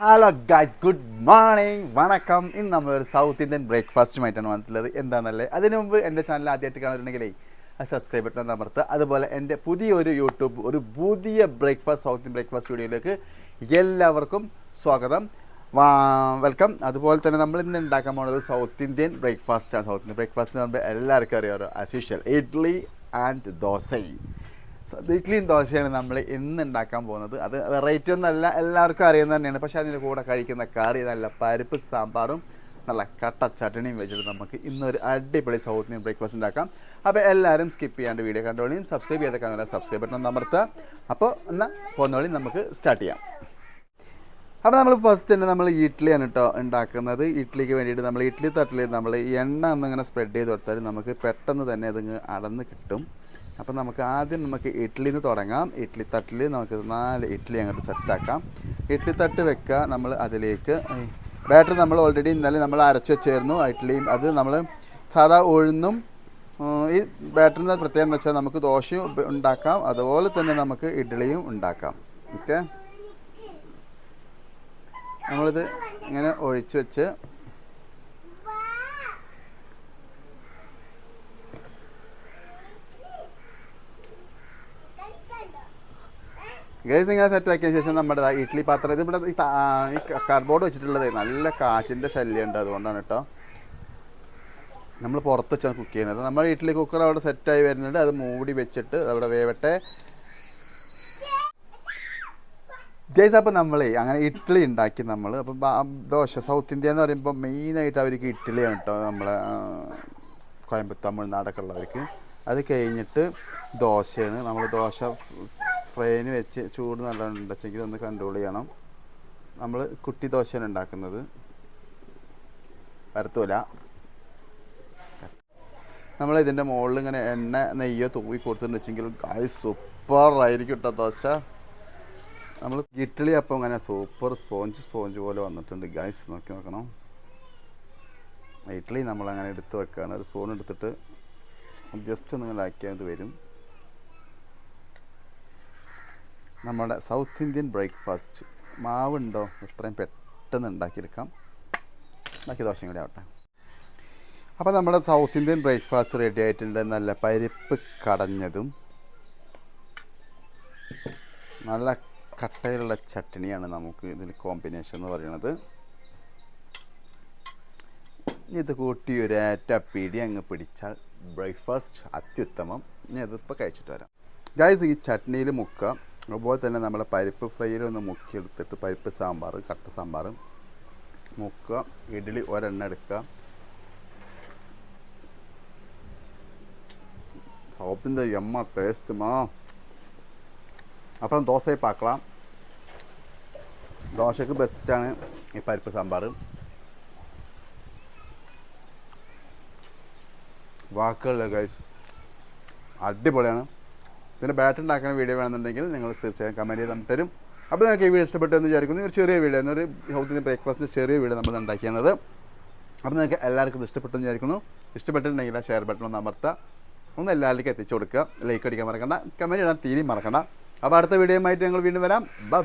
Hello guys good morning വണക്കം. ഇന്ന് നമ്മൾ ഒരു സൗത്ത് ഇന്ത്യൻ ബ്രേക്ക്ഫാസ്റ്റുമായിട്ടാണ് വന്നിട്ടുള്ളത്. എന്താണെന്നല്ലേ അതിനു മുമ്പ് എന്റെ ചാനൽ ആദ്യമായിട്ട് കാണുന്നുണ്ടെങ്കിലേ സബ്സ്ക്രൈബ് ബട്ടൺ അമർത്തുക അതുപോലെ എന്റെ പുതിയൊരു യൂട്യൂബ് ഒരു പുതിയ ബ്രേക്ക്ഫാസ്റ്റ് സൗത്ത് ഇന്ത്യൻ ബ്രേക്ക്ഫാസ്റ്റ് വീഡിയോയിലേക്ക് എല്ലാവർക്കും സ്വാഗതം. വെൽക്കം അതുപോലെ തന്നെ നമ്മൾ ഇന്ന് ഉണ്ടാക്കാൻ പോകുന്നത് സൗത്ത് ഇന്ത്യൻ ബ്രേക്ക്ഫാസ്റ്റാണ് സൗത്ത് ഇന്ത്യൻ ബ്രേക്ക്ഫാസ്റ്റ് എന്ന് പറയുമ്പോൾ എല്ലാവർക്കും അറിയാമല്ലോ ആസ് ഇഡ്ലി ആൻഡ് ദോശയും. ഇഡ്ലിയും ദോശയാണ് നമ്മൾ ഇന്ന് ഉണ്ടാക്കാൻ പോകുന്നത്. അത് വെറൈറ്റി ഒന്നല്ല എല്ലാവർക്കും അറിയുന്ന തന്നെയാണ്. പക്ഷേ അതിന്റെ കൂടെ കഴിക്കുന്ന കറി നല്ല പരിപ്പ് സാമ്പാറും നല്ല കട്ട ചട്ടണിയും വെച്ചിട്ട് നമുക്ക് ഇന്നൊരു അടിപൊളി സൗത്ത് ഇന്ത്യൻ ബ്രേക്ക്ഫാസ്റ്റ് ഉണ്ടാക്കാം. അപ്പോൾ എല്ലാവരും സ്കിപ്പ് ചെയ്യാണ്ട് വീഡിയോ കണ്ടോളിയും സബ്സ്ക്രൈബ് ചെയ്ത കാണാൻ സബ്സ്ക്രൈബ് ബട്ടൺ അമർത്തുക. അപ്പോൾ എന്നാൽ പോകുന്നോളി നമുക്ക് സ്റ്റാർട്ട് ചെയ്യാം. അപ്പോൾ നമ്മൾ ഫസ്റ്റ് തന്നെ നമ്മൾ ഇഡ്ഡലിയാണ് കേട്ടോ ഉണ്ടാക്കുന്നത്. ഇഡ്ഡലിക്ക് വേണ്ടിയിട്ട് നമ്മൾ ഇഡ്ഡലി തട്ടിൽ നമ്മൾ എണ്ണ ഒന്നിങ്ങനെ സ്പ്രെഡ് ചെയ്ത് കൊടുത്താൽ നമുക്ക് പെട്ടെന്ന് തന്നെ അതിങ്ങ് അടന്ന് കിട്ടും. അപ്പോൾ നമുക്ക് ആദ്യം നമുക്ക് ഇഡ്ഡലിയിൽ നിന്ന് തുടങ്ങാം. ഇഡ്ഡലി തട്ടിൽ നമുക്ക് നാല് ഇഡ്ഡലി അങ്ങോട്ട് സെറ്റാക്കാം. ഇഡ്ഡലി തട്ട് വെക്കുക നമ്മൾ അതിലേക്ക്. ബാറ്റർ നമ്മൾ ഓൾറെഡി ഇന്നലെ നമ്മൾ അരച്ച് വെച്ചായിരുന്നു ഇഡ്ഡലിയും അത് നമ്മൾ സാധാ ഉഴുന്നും ഈ ബാറ്ററിന്റെ പ്രത്യേകത എന്ന് വെച്ചാൽ നമുക്ക് ദോശയും ഉണ്ടാക്കാം. അതുപോലെ തന്നെ നമുക്ക് ഇഡ്ഡലിയും ഉണ്ടാക്കാം. ഓക്കെ നമ്മളിത് ഇങ്ങനെ ഒഴിച്ച് വെച്ച് ഗേസ് ഇങ്ങനെ സെറ്റ് ആക്കിയ ശേഷം നമ്മുടെ ഇഡ്ഡലി പാത്രം. ഇത് ഇവിടെ ഈ കാർഡ്ബോർഡ് വെച്ചിട്ടുള്ളത് നല്ല കാറ്റിന്റെ ശല്യം ഉണ്ട് അതുകൊണ്ടാണ് കേട്ടോ നമ്മൾ പുറത്ത് വെച്ചാണ് കുക്ക് ചെയ്യുന്നത്. നമ്മൾ ഇഡ്ഡലി കുക്കർ അവിടെ സെറ്റായി വരുന്നുണ്ട്. അത് മൂടി വെച്ചിട്ട് അവിടെ വേവട്ടെ. ഗൈസ് അപ്പോൾ നമ്മൾ അങ്ങനെ ഇഡ്ഡലി ഉണ്ടാക്കി നമ്മൾ അപ്പം ദോശ സൗത്ത് ഇന്ത്യ എന്ന് പറയുമ്പോൾ മെയിനായിട്ട് അവർക്ക് ഇഡ്ഡലിയാണ് കേട്ടോ നമ്മളെ കോയമ്പത്തൂർ തമിഴ്നാടൊക്കെ ഉള്ളവർക്ക്. അത് കഴിഞ്ഞിട്ട് ദോശയാണ്. നമ്മൾ ദോശ ഫ്രൈന് വെച്ച് ചൂട് നല്ലോണം ഉണ്ടെങ്കിൽ ഒന്ന് കൺട്രോൾ ചെയ്യണം. നമ്മൾ കുട്ടി ദോശയാണ് ഉണ്ടാക്കുന്നത്. വരത്തൂല നമ്മൾ ഇതിന്റെ മുകളിൽ ഇങ്ങനെ എണ്ണ നെയ്യോ തൂവി കൊടുത്തിട്ടുണ്ടെങ്കിൽ അത് സൂപ്പർ ആയിരിക്കും കേട്ടോ ദോശ. നമ്മൾ ഇഡ്ഡലി അപ്പം ഇങ്ങനെ സൂപ്പർ സ്പോഞ്ച് സ്പോഞ്ച് പോലെ വന്നിട്ടുണ്ട് ഗൈസ് നോക്കി നോക്കണം. ഇഡ്ഡലി നമ്മളങ്ങനെ എടുത്ത് വെക്കുകയാണ് ഒരു സ്പൂൺ എടുത്തിട്ട് ജസ്റ്റ് ഒന്ന് ഇങ്ങനെ ആക്കിയത് വരും. നമ്മുടെ സൗത്ത് ഇന്ത്യൻ ബ്രേക്ക്ഫാസ്റ്റ് മാവുണ്ടോ? എത്രയും പെട്ടെന്ന് ഉണ്ടാക്കിയെടുക്കാം. ബാക്കി ദോശയും കൂടി ആവട്ടെ. അപ്പോൾ നമ്മുടെ സൗത്ത് ഇന്ത്യൻ ബ്രേക്ക്ഫാസ്റ്റ് റെഡി ആയിട്ടുണ്ട്. നല്ല പരിപ്പ് കടഞ്ഞതും നല്ല കട്ടയിലുള്ള ചട്നിയാണ് നമുക്ക് ഇതിൽ കോമ്പിനേഷൻ എന്ന് പറയുന്നത്. ഇത് കൂട്ടി ഒരേറ്റ പിടി അങ്ങ് പിടിച്ചാൽ ബ്രേക്ക്ഫാസ്റ്റ് അത്യുത്തമം. ഇനി ഇതിപ്പോൾ കഴിച്ചിട്ട് വരാം. ഗൈസ് ഈ ചട്നിയിൽ മുക്കുക അതുപോലെ തന്നെ നമ്മൾ പരിപ്പ് ഫ്രൈയിലൊന്ന് മുക്കിയെടുത്തിട്ട് പരിപ്പ് സാമ്പാർ കട്ട സാമ്പാർ മുക്കുക. ഇഡ്ഡലി ഒരെണ്ണം എടുക്കുക. സൗത്തിന്റെ എമ്മ ടേസ്റ്റുമാ അപ്പുറം ദോശയിൽ പാക്കളാം ദോശക്ക് ബെസ്റ്റാണ് ഈ പരിപ്പ് സാമ്പാർ. വാക്കുകളില്ല ഗൈസ് അടിപൊളിയാണ്. പിന്നെ ബാറ്റ് ഉണ്ടാക്കുന്ന വീഡിയോ വേണമെന്നുണ്ടെങ്കിൽ നിങ്ങൾ തീർച്ചയായും കമന്റ് ചെയ്ത് തരും അപ്പോൾ നിങ്ങൾക്ക് ഈ വീഡിയോ ഇഷ്ടപ്പെട്ടു എന്ന് വിചാരിക്കുന്നു. ഒരു ചെറിയ വീഡിയോ എന്നൊരു ഹൗസിന്റെ ബ്രേക്ക്ഫാസ്റ്റിന്റെ ചെറിയ വീഡിയോ നമ്മൾ ഉണ്ടാക്കിയത് അപ്പോൾ നിങ്ങൾക്ക് എല്ലാവർക്കും ഇഷ്ടപ്പെട്ടെന്ന് ഇഷ്ടപ്പെട്ടു വിചാരിക്കുന്നു. ഇഷ്ടപ്പെട്ടിട്ടുണ്ടെങ്കിൽ ഷെയർ ബട്ടൺ ഒന്ന് അമർത്തുക. ഒന്ന് എല്ലാവർക്കും എത്തിച്ചു കൊടുക്കുക. ലൈക്ക് അടിക്കാൻ മറക്കണ്ട. കമന്റ് ഇടാൻ തീരെ മറക്കണ്ട. അപ്പോൾ അടുത്ത വീഡിയോ ആയിട്ട് ഞങ്ങൾ വീണ്ടും വരാം. ബൈ